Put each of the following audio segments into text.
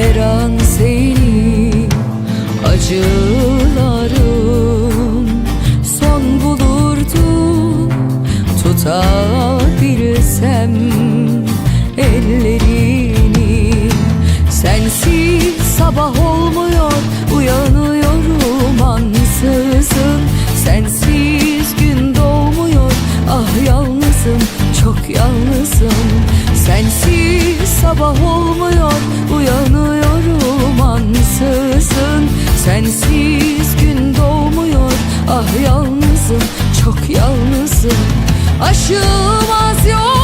her an senin acılarım. Son bulurdu tutabilsem ellerini. Sensiz sabah olmuyor uyanıyorum ansızın. Sensiz gün doğmuyor ah yalnızım çok yalnızım. Sensiz sabah olmuyor uyanıyorum ansızın. Sensiz gün doğmuyor ah yalnızım çok yalnızım. Aşılmaz yollardayım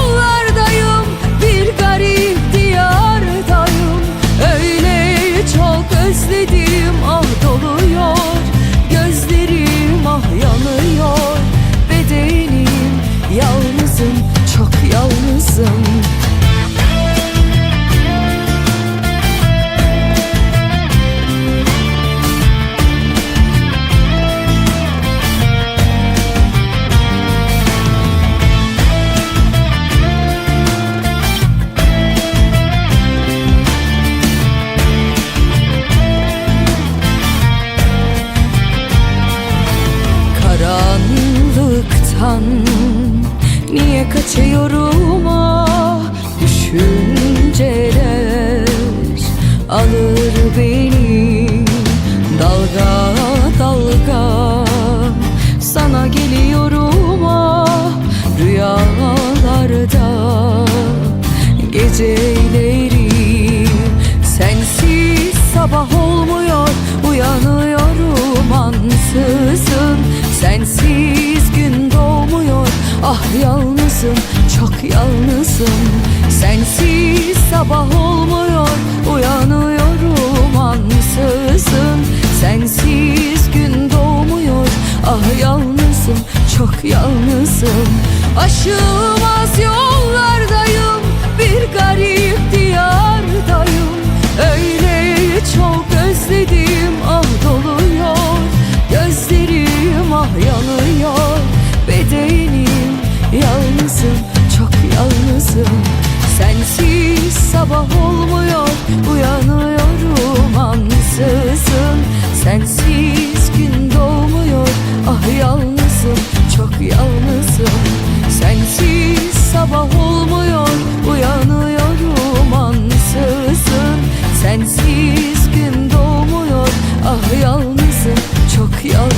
Karanlıktan niye kaçıyorum? Ah Düşünceler alır beni. Dalga dalga sana geliyorum. Ah Rüyalarda geceleri Sensiz sabah olmuyor uyanıyorum. Ansızın Sensiz yalnızım çok yalnızım. Sensiz sabah olmuyor uyanıyorum ansızın. Sensiz gün doğmuyor ah yalnızım çok yalnızım. Aşılmaz yollardayım bir garip diyardayım. Öyle çok özledim your